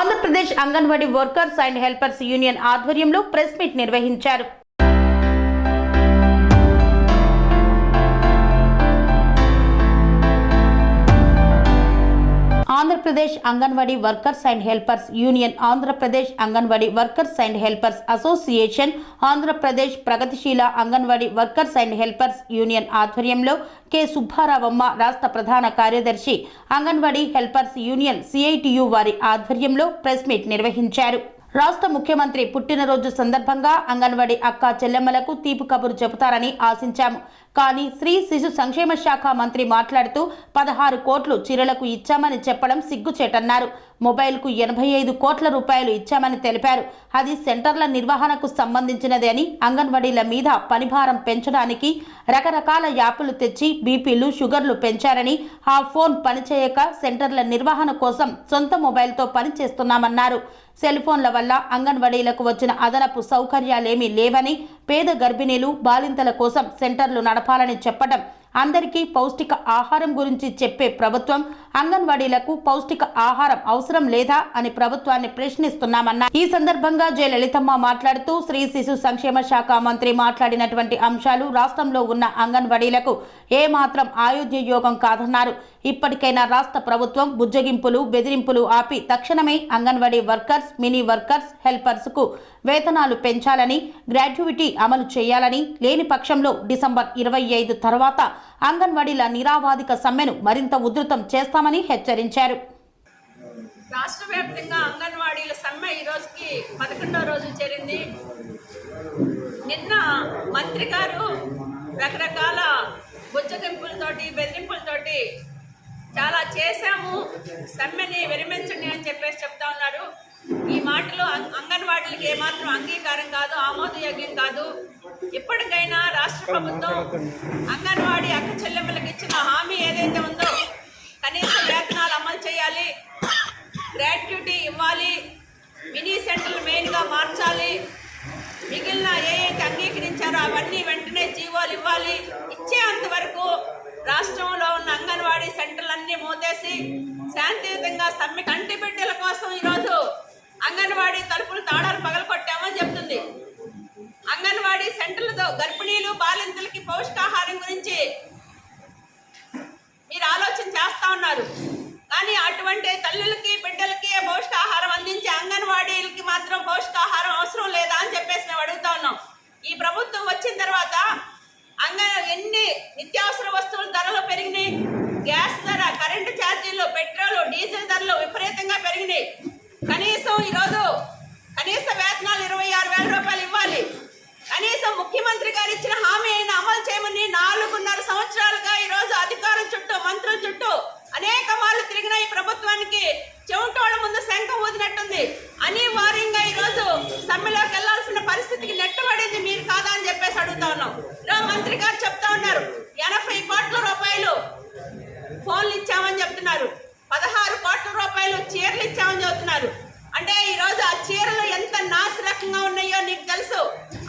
Andhra Pradesh anganwadi workers and helpers union ఆధ్వర్యంలో press meet నిర్వహించారు. Andhra Pradesh anganwadi workers and helpers union Andhra Pradesh anganwadi workers and helpers association Andhra Pradesh ప్రగతిశీల anganwadi workers and helpers union ఆధ్వర్యంలో K. Subbaravamma రాష్ట్ర ప్రధాన కార్యదర్శి anganwadi helpers union CITU వారి ఆధ్వర్యంలో press meet నిర్వహించారు. రాష్ట్ర ముఖ్యమంత్రి పుట్టినరోజు సందర్భంగా అంగన్వాడీ అక్క చెల్లెమ్మలకు తీపి కబురు చెబుతారని ఆశించాము. కానీ స్త్రీ శిశు సంక్షేమ శాఖ మంత్రి మాట్లాడుతూ పదహారు కోట్లు చీరలకు ఇచ్చామని చెప్పడం సిగ్గుచేటన్నారు. మొబైల్కు ఎనభై ఐదు కోట్ల రూపాయలు ఇచ్చామని తెలిపారు. అది సెంటర్ల నిర్వహణకు సంబంధించినది అని అంగన్వాడీల మీద పనిభారం పెంచడానికి రకరకాల యాప్లు తెచ్చి బీపీలు షుగర్లు పెంచారని ఆ ఫోన్ పనిచేయక సెంటర్ల నిర్వహణ కోసం సొంత మొబైల్తో పనిచేస్తున్నామన్నారు. సెల్ ఫోన్ల వల్ల అంగన్వాడీలకు వచ్చిన అదనపు సౌకర్యాలేమీ లేవని పేద గర్భిణీలు బాలింతల కోసం సెంటర్లు నడపాలని చెప్పడం అందరికీ పౌష్టిక ఆహారం గురించి చెప్పే ప్రభుత్వం అంగన్వాడీలకు పౌష్టిక ఆహారం అవసరం లేదా అని ప్రభుత్వాన్ని ప్రశ్నిస్తున్నామన్నారు. ఈ సందర్భంగా జయలలితమ్మ మాట్లాడుతూ స్త్రీ శిశు సంక్షేమ శాఖ మంత్రి మాట్లాడినటువంటి అంశాలు రాష్ట్రంలో ఉన్న అంగన్వాడీలకు ఏమాత్రం ఆయుధ్యయోగం కాదన్నారు. ఇప్పటికైనా రాష్ట్ర ప్రభుత్వం బుజ్జగింపులు బెదిరింపులు ఆపి తక్షణమే అంగన్వాడీ వర్కర్స్ మినీ వర్కర్స్ హెల్పర్స్కు వేతనాలు పెంచాలని గ్రాడ్యుయిటీ అమలు చేయాలని లేని పక్షంలో డిసెంబర్ ఇరవై ఐదు తర్వాత అంగన్వాడీల నిరావాదిక సమ్మెను మరింత ఉధృతం చేస్తామని హెచ్చరించారు. రాష్ట్ర వ్యాప్తంగా అంగన్వాడీల సమ్మె ఈ రోజుకి పదకొండో రోజు చేరింది. నిన్న మంత్రి గారు రకరకాల బుజ్జగింపులతోటి బెదిరింపులతోటి చాలా చేశాము. సమ్మెని విరమించండి అని చెప్పేసి చెప్తా ఉన్నారు ఈ మాటలు అంగన్వాడీలకి ఏమాత్రం అంగీకారం కాదు ఆమోదయోగ్యం కాదు. ఇప్పటికైనా రాష్ట్ర ప్రభుత్వం అంగన్వాడీ అక్క చెల్లెమ్మలకు ఇచ్చిన హామీ ఏదైతే ఉందో కనీస వేతనాలు అమలు చేయాలి. గ్రాట్యుటీ ఇవ్వాలి. మినీ సెంటర్లు మెయిన్గా మార్చాలి. మిగిలిన ఏ అయితే అంగీకరించారో అవన్నీ వెంటనే జీవోలు ఇవ్వాలి. ఇచ్చేంత వరకు రాష్ట్రంలో ఉన్న అంగన్వాడీ సెంటర్లన్నీ మూతేసి శాంతియుతంగా సమ్మె కంటి బిడ్డల కోసం ఈరోజు అంగన్వాడీ తలుపులు తాళాలు పగలకొట్టామని చెప్తుంది. అంగన్వాడీ సెంటర్లతో గర్భిణీలు బాలింతలకి పౌష్టికాహారం గురించి మీరు ఆలోచన చేస్తా ఉన్నారు. కానీ అటువంటి తల్లులకి బిడ్డలకి పౌష్టికాహారం అందించే అంగన్వాడీలకి మాత్రం పౌష్టికాహారం అవసరం లేదా అని చెప్పేసి మేము అడుగుతా ఉన్నాం. ఈ ప్రభుత్వం వచ్చిన తర్వాత అంగ ఎన్ని నిత్యావసర వస్తువుల ధరలు పెరిగినాయి. గ్యాస్ ధర కరెంటు ఛార్జీలు పెట్రోల్ డీజిల్ ధరలు విపరీతంగా పెరిగినాయి. కనీసం ఈరోజు కనీస వేతనాలు ఇరవై ఆరు వేల రూపాయలు ఇవ్వాలి. కనీసం ముఖ్యమంత్రి గారు ఇచ్చిన హామీ అయిన అమలు చేయమని నాలుగున్నర సంవత్సరాలుగా ఈరోజు అధికారం చుట్టూ మంత్రుల చుట్టూ అనేక మార్లు తిరిగిన ఈ ప్రభుత్వానికి చెవిటోళ్ళ ముందు శంఖ ఊదినట్టుంది. అనివార్యంగా ఈరోజు సమ్మెలోకి వెళ్ళాల్సిన పరిస్థితికి నెట్టబడింది మీరు కాదా అని చెప్పేసి అడుగుతా ఉన్నాం. మంత్రి గారు చెప్తా ఉన్నారు. ఎనభై కోట్ల రూపాయలు ఫోన్లు ఇచ్చామని చెప్తున్నారు. పదహారు కోట్ల రూపాయలు చీరలు ఇచ్చామని చెబుతున్నారు అంటే ఈరోజు ఆ చీరలు ఎంత నాశరకంగా ఉన్నాయో నీకు తెలుసు.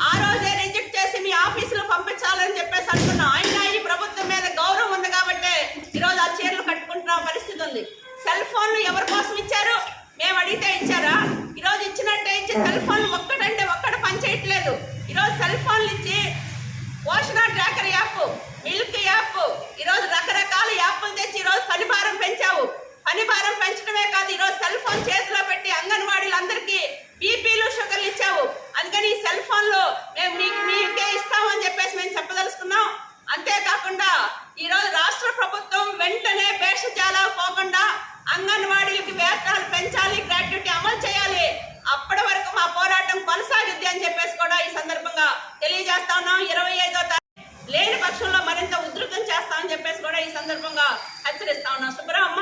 ఆ రోజే రిజెక్ట్ చేసి మీ ఆఫీసులో పంపించాలని చెప్పేసి అనుకున్నాం. అయినా ఈ ప్రభుత్వం మీద గౌరవం ఉంది కాబట్టి ఈ రోజు ఆ చీరలు కట్టుకుంటున్న పరిస్థితి ఉంది. సెల్ ఫోన్లు ఎవరి కోసం ఇచ్చారు? మేము అడిగితే ఇచ్చారా? ఈరోజు ఇచ్చినట్టే ఇచ్చి సెల్ ఫోన్లు ఒక్కడంటే ఒక్కడ పనిచేయట్లేదు. ఈ రోజు సెల్ ఫోన్లు ఇచ్చి పోషణ ట్రాకర్ యాప్ మిల్క్ యాప్ ఈరోజు రకరకాల యాప్లు తెచ్చి ఈరోజు పని భారం పెంచావు పని భారం పెంచడమే కాదు ఈరోజు సెల్ ఫోన్ చేతిలో పెట్టి అంగన్వాడీలందరికీ బీపీలు షుగర్లు ఇచ్చావు అందుకని ఈ సెల్ ఫోన్లో మేము మీకు మీకే ఇస్తామని చెప్పేసి మేము చెప్పదలుచుకున్నాం అంతేకాకుండా ఈరోజు రాష్ట్ర ప్రభుత్వం వెంటనే భేషజాలా పోకుండా అంగన్వాడీలకి వేతనాలు పెంచాలి గ్రాట్యుటీ అమలు చేయాలి. అప్పటి వరకు మా పోరాటం కొనసాగుద్ది అని చెప్పేసి కూడా ఈ సందర్భంగా తెలియజేస్తా ఉన్నాం. ఇరవై ఐదో లేని పక్షంలో మరింత ఉధృతం చేస్తామని చెప్పేసి కూడా ఈ సందర్భంగా హెచ్చరిస్తా ఉన్నాం. Subrahma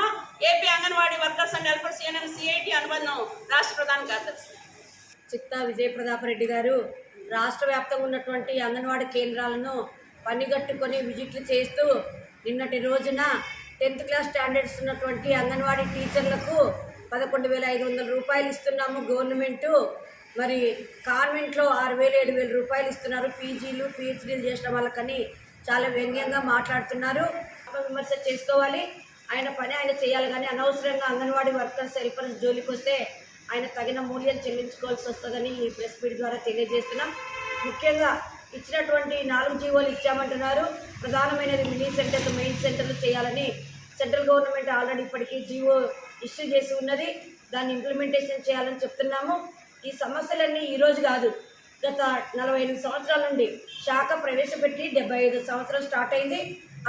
AP anganwadi workers and helpers union CIT అనుబంధం రాష్ట్ర ప్రధాన కార్యదర్శి. చిత్తా విజయప్రతాప్ రెడ్డి గారు రాష్ట్ర వ్యాప్తంగా ఉన్నటువంటి అంగన్వాడీ కేంద్రాలను పనిగట్టుకొని విజిట్లు చేస్తూ నిన్నటి రోజున టెన్త్ క్లాస్ స్టాండర్డ్స్ ఉన్నటువంటి అంగన్వాడీ టీచర్లకు పదకొండు వేల ఐదు వందల రూపాయలు ఇస్తున్నాము గవర్నమెంటు. మరి కాన్వెంట్లో ఆరు వేలు ఏడు వేల రూపాయలు ఇస్తున్నారు. పీజీలు పిహెచ్డీలు చేసిన వాళ్ళకని చాలా వ్యంగ్యంగా మాట్లాడుతున్నారు. విమర్శ చేసుకోవాలి. ఆయన పని ఆయన చేయాలి కానీ అనవసరంగా అంగన్వాడీ వర్కర్స్ హెల్పర్స్ జోలికి వస్తే ఆయన తగిన మూల్యం చెల్లించుకోవాల్సి వస్తుందని ఈ ప్రెస్ మీట్ ద్వారా తెలియజేస్తున్నాం. ముఖ్యంగా ఇచ్చినటువంటి నాలుగు జీవోలు ఇచ్చామంటున్నారు. ప్రధానమైనది మినీ సెంటర్లు మెయిన్ సెంటర్లు చేయాలని సెంట్రల్ గవర్నమెంట్ ఆల్రెడీ ఇప్పటికీ జీవో ఇష్యూ చేసి ఉన్నది. దాన్ని ఇంప్లిమెంటేషన్ చేయాలని చెప్తున్నాము. ఈ సమస్యలన్నీ ఈరోజు కాదు. గత నలభై ఎనిమిది సంవత్సరాల నుండి శాఖ ప్రవేశపెట్టి డెబ్బై ఐదు సంవత్సరాలు స్టార్ట్ అయింది.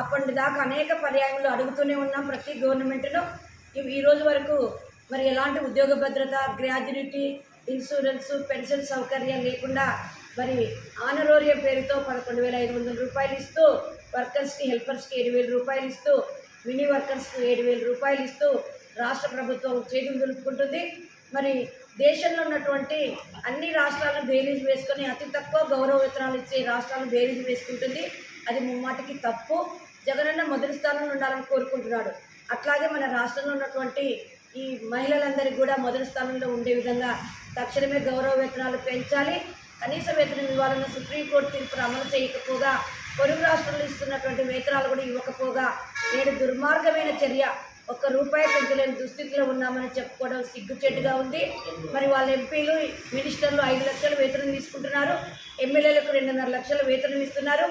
అప్పటి దాకా అనేక పర్యాయములు అడుగుతూనే ఉన్నాం ప్రతి గవర్నమెంట్లో ఈరోజు ఈ రోజు వరకు మరి ఎలాంటి ఉద్యోగ భద్రత గ్రాడ్యుయేటీ ఇన్సూరెన్స్ పెన్షన్ సౌకర్యం లేకుండా మరి ఆనరోరియం పేరుతో పదకొండు వేల ఐదు వందల రూపాయలు ఇస్తూ వర్కర్స్కి హెల్పర్స్కి ఏడు వేల రూపాయలు ఇస్తూ మినీ వర్కర్స్కి ఏడు వేల రూపాయలు ఇస్తూ రాష్ట్ర ప్రభుత్వం చేతులు దులుపుకుంటుంది. మరి దేశంలో ఉన్నటువంటి అన్ని రాష్ట్రాలను బేరీజ్ వేసుకొని అతి తక్కువ గౌరవ వేతనాలు ఇచ్చే రాష్ట్రాలను బేరీజ్ వేసుకుంటుంది. అది ముమ్మాటికి తప్పు. జగనన్న మొదటి స్థానంలో ఉండాలని కోరుకుంటున్నాడు. అట్లాగే మన రాష్ట్రంలో ఉన్నటువంటి ఈ మహిళలందరికీ కూడా మొదటి స్థానంలో ఉండే విధంగా తక్షణమే గౌరవ వేతనాలు పెంచాలి. కనీస వేతనం ఇవ్వాలన్న సుప్రీంకోర్టు తీర్పును అమలు చేయకపోగా పొరుగు రాష్ట్రంలో ఇస్తున్నటువంటి వేతనాలు కూడా ఇవ్వకపోగా నేడు దుర్మార్గమైన చర్య. ఒక్క రూపాయి పెంచలేని దుస్థితిలో ఉన్నామని చెప్పుకోవడం సిగ్గుచెట్టుగా ఉంది. మరి వాళ్ళ ఎంపీలు మినిస్టర్లు ఐదు లక్షల వేతనం తీసుకుంటున్నారు. ఎమ్మెల్యేలకు రెండున్నర లక్షల వేతనం ఇస్తున్నారు.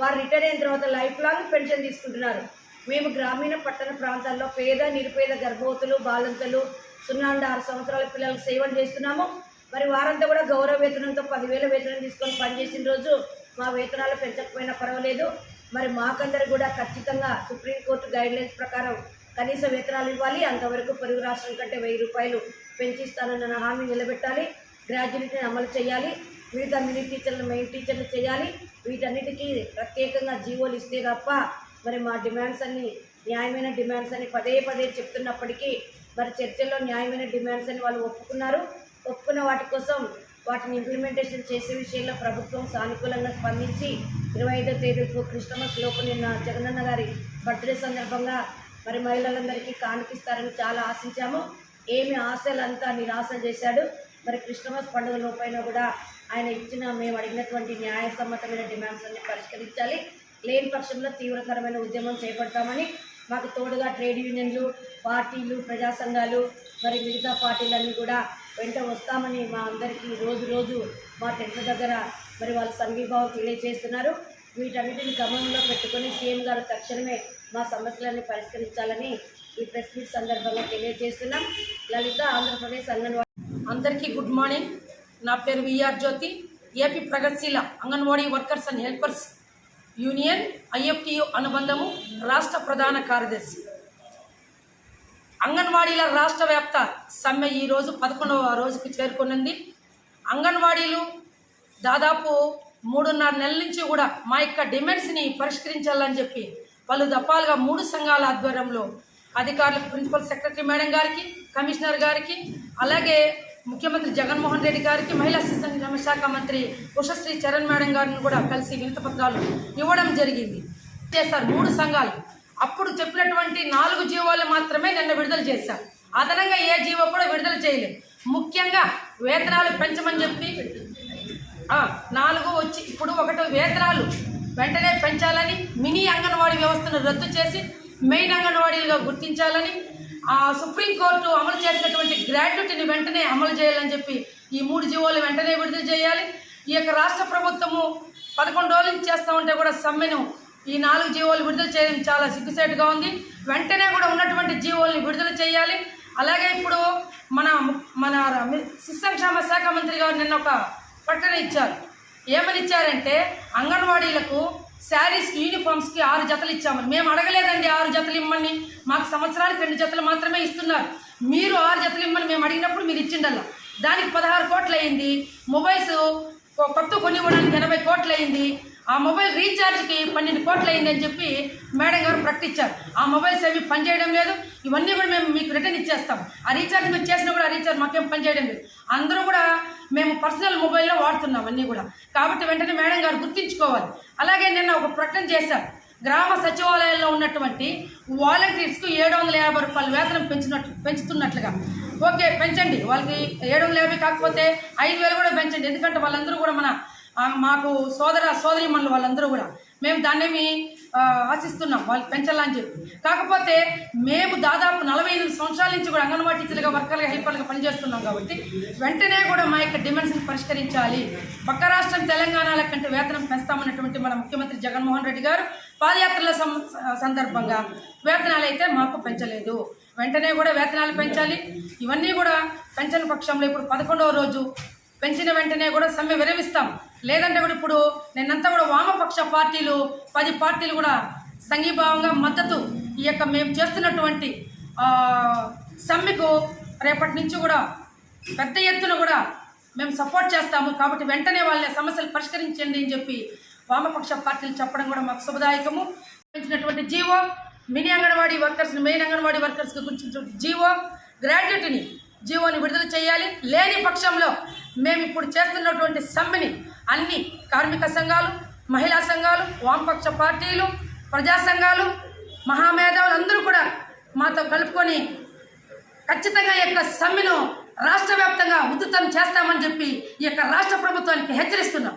వారు రిటైర్ అయిన తర్వాత లైఫ్ లాంగ్ పెన్షన్ తీసుకుంటున్నారు. మేము గ్రామీణ పట్టణ ప్రాంతాల్లో పేద నిరుపేద గర్భవతులు బాలంతలు సున్నా ఆరు సంవత్సరాల పిల్లలకు సేవలు చేస్తున్నాము. మరి వారంతా కూడా గౌరవ వేతనంతో పదివేల వేతనం తీసుకొని పనిచేసిన రోజు మా వేతనాలు పెంచకపోయినా పర్వాలేదు. మరి మాకందరు కూడా ఖచ్చితంగా సుప్రీంకోర్టు గైడ్లైన్స్ ప్రకారం కనీస వేతనాలు ఇవ్వాలి. అంతవరకు పొరుగు రాష్ట్రం కంటే వెయ్యి రూపాయలు పెంచిస్తానన్న హామీ నిలబెట్టాలి. గ్రాడ్యుయేట్ని అమలు చేయాలి. మిగతా మినీ టీచర్లు మెయిన్ టీచర్లు చేయాలి. వీటన్నిటికీ ప్రత్యేకంగా జీవోలు ఇస్తే తప్ప మరి మా డిమాండ్స్ అన్ని న్యాయమైన డిమాండ్స్ అని పదే పదే చెప్తున్నప్పటికీ మరి చర్చల్లో న్యాయమైన డిమాండ్స్ అని వాళ్ళు ఒప్పుకున్నారు. ఒప్పుకున్న వాటి కోసం వాటిని ఇంప్లిమెంటేషన్ చేసే విషయంలో ప్రభుత్వం సానుకూలంగా స్పందించి ఇరవై ఐదో తేదీకు క్రిస్టమస్ లోపు నిన్న జగనన్న గారి బర్త్డే సందర్భంగా మరి మహిళలందరికీ కానుకిస్తారని చాలా ఆశించాము. ఏమి ఆశలంతా నిరాశ చేశాడు. మరి క్రిస్టమస్ పండుగ లోపైన కూడా ఆయన ఇచ్చిన మేము అడిగినటువంటి న్యాయసమ్మతమైన డిమాండ్స్ అన్ని పరిష్కరించాలి. లేని పక్షంలో తీవ్రతరమైన ఉద్యమం చేపడతామని మాకు తోడుగా ట్రేడ్ యూనియన్లు పార్టీలు ప్రజా సంఘాలు మరి మిగతా పార్టీలన్నీ కూడా వెంట వస్తామని మా అందరికీ రోజు రోజు మా టెంట్ దగ్గర మరి వాళ్ళ సంఘీభావం తెలియజేస్తున్నారు. వీటన్నిటిని గమనంలో పెట్టుకొని సీఎం గారు తక్షణమే మా సమస్యలన్నీ పరిష్కరించాలని ఈ ప్రెస్ మీట్ సందర్భంగా తెలియజేస్తున్నాం. లలిత ఆంధ్రప్రదేశ్ అంగన్వాడీ అందరికీ గుడ్ మార్నింగ్. నా పేరు విఆర్ జ్యోతి. ఏపీ ప్రగతిశీల anganwadi workers and helpers union IFTU అనుబంధము రాష్ట్ర ప్రధాన కార్యదర్శి. అంగన్వాడీల రాష్ట్ర వ్యాప్త సమ్మె ఈరోజు పదకొండవ రోజుకు చేరుకున్నది అంగన్వాడీలు దాదాపు మూడున్నర నెలల నుంచి కూడా మా యొక్క డిమాండ్స్ని పరిష్కరించాలని చెప్పి పలు దఫాలుగా మూడు సంఘాల ఆధ్వర్యంలో అధికారులకు ప్రిన్సిపల్ సెక్రటరీ మేడం గారికి కమిషనర్ గారికి అలాగే ముఖ్యమంత్రి జగన్మోహన్ రెడ్డి గారికి మహిళా శిశు సంక్షేమ శాఖ మంత్రి ఉషశ్రీ చరణ్ మేడం గారిని కూడా కలిసి వినతి పత్రాలు ఇవ్వడం జరిగింది. చేశారు మూడు సంఘాలు. అప్పుడు చెప్పినటువంటి నాలుగు జీవోలు మాత్రమే నిన్న విడుదల చేశాం. అదనంగా ఏ జీవో కూడా విడుదల చేయలేదు. ముఖ్యంగా వేతనాలు పెంచమని చెప్పి నాలుగు వచ్చి ఇప్పుడు ఒకటి వేతనాలు వెంటనే పెంచాలని మినీ అంగన్వాడీ వ్యవస్థను రద్దు చేసి మెయిన్ అంగన్వాడీలుగా గుర్తించాలని ఆ సుప్రీంకోర్టు అమలు చేసినటువంటి గ్రాడ్యుటీని వెంటనే అమలు చేయాలని చెప్పి ఈ మూడు జీవోలు వెంటనే విడుదల చేయాలి. ఈ యొక్క రాష్ట్ర ప్రభుత్వము పదకొండు రోజుల నుంచి చేస్తూ ఉంటే కూడా సమ్మెను ఈ నాలుగు జీవోలు విడుదల చేయడం చాలా సిగ్గుసేటుగా ఉంది. వెంటనే కూడా ఉన్నటువంటి జీవోల్ని విడుదల చేయాలి. అలాగే ఇప్పుడు మన మన శిశు సంక్షేమ శాఖ మంత్రి గారు నిన్న ఒక ప్రకటన ఇచ్చారు. ఏమని ఇచ్చారంటే అంగన్వాడీలకు శారీస్కి యూనిఫామ్స్కి ఆరు జతలు ఇచ్చామని. మేము అడగలేదండి ఆరు జతలు ఇమ్మని. మాకు సంవత్సరానికి రెండు జతలు మాత్రమే ఇస్తున్నారు. మీరు ఆరు జతలు ఇమ్మని మేము అడిగినప్పుడు మీరు ఇచ్చిండల్లా. దానికి పదహారు కోట్లు అయింది. మొబైల్స్ కొత్త కొనివ్వడానికి ఎనభై కోట్లు అయింది. ఆ మొబైల్ రీఛార్జ్కి పన్నెండు కోట్లు అయిందని చెప్పి మేడం గారు ప్రకటించారు. ఆ మొబైల్స్ అవి పనిచేయడం లేదు. ఇవన్నీ కూడా మేము మీకు రిటర్న్ ఇచ్చేస్తాం. ఆ రీఛార్జ్ మీరు చేసినా కూడా ఆ రీఛార్జ్ మాకేం పనిచేయడం లేదు. అందరూ కూడా మేము పర్సనల్ మొబైల్లో వాడుతున్నాం అన్నీ కూడా. కాబట్టి వెంటనే మేడం గారు గుర్తించుకోవాలి. అలాగే నిన్న ఒక ప్రకటన చేశారు. గ్రామ సచివాలయాల్లో ఉన్నటువంటి వాలంటీర్స్కు ఏడు వందల యాభై రూపాయల వేతనం పెంచినట్లు పెంచుతున్నట్లుగా. ఓకే పెంచండి. వాళ్ళకి ఏడు వందల యాభై కాకపోతే ఐదు వేలు కూడా పెంచండి. ఎందుకంటే వాళ్ళందరూ కూడా మన మాకు సోదర సోదరి మనులు వాళ్ళందరూ కూడా. మేము దాన్నేమి ఆశిస్తున్నాం వాళ్ళు పెంచాలని చెప్పి. కాకపోతే మేము దాదాపు నలభై ఎనిమిది సంవత్సరాల నుంచి కూడా అంగన్వాడీ టీచర్లుగా వర్కర్లుగా హెల్పర్లుగా పనిచేస్తున్నాం కాబట్టి వెంటనే కూడా మా యొక్క డిమాండ్స్ని పరిష్కరించాలి. పక్క రాష్ట్రం తెలంగాణల కంటే వేతనం పెంచుతామన్నటువంటి మన ముఖ్యమంత్రి జగన్మోహన్ రెడ్డి గారు పాదయాత్రల సందర్భంగా వేతనాలు అయితే మాకు పెంచలేదు. వెంటనే కూడా వేతనాలు పెంచాలి. ఇవన్నీ కూడా పెంచని పక్షంలో ఇప్పుడు పదకొండవ రోజు పెంచిన వెంటనే కూడా సమ్మె విరమిస్తాం. లేదంటే కూడా ఇప్పుడు నిన్నంతా కూడా వామపక్ష పార్టీలు పది పార్టీలు కూడా సంఘీభావంగా మద్దతు ఈ యొక్క మేము చేస్తున్నటువంటి సమ్మెకు రేపటి నుంచి కూడా పెద్ద ఎత్తున కూడా మేము సపోర్ట్ చేస్తాము. కాబట్టి వెంటనే వాళ్ళ సమస్యలు పరిష్కరించండి అని చెప్పి వామపక్ష పార్టీలు చెప్పడం కూడా మాకు శుభదాయకము. పెంచినటువంటి GO mini anganwadi workers main anganwadi వర్కర్స్కి గురించినటువంటి జీవో గ్రాడ్యుయేట్ని జీవోని విడుదల చేయాలి. లేని పక్షంలో మేము ఇప్పుడు చేస్తున్నటువంటి సమ్మెని అన్ని కార్మిక సంఘాలు మహిళా సంఘాలు వామపక్ష పార్టీలు ప్రజా సంఘాలు మహామేధావులు అందరూ కూడా మాతో కలుపుకొని ఖచ్చితంగా ఈ యొక్క సమ్మెను రాష్ట్ర వ్యాప్తంగా ఉధృతం చేస్తామని చెప్పి ఈ యొక్క రాష్ట్ర ప్రభుత్వానికి హెచ్చరిస్తున్నాం.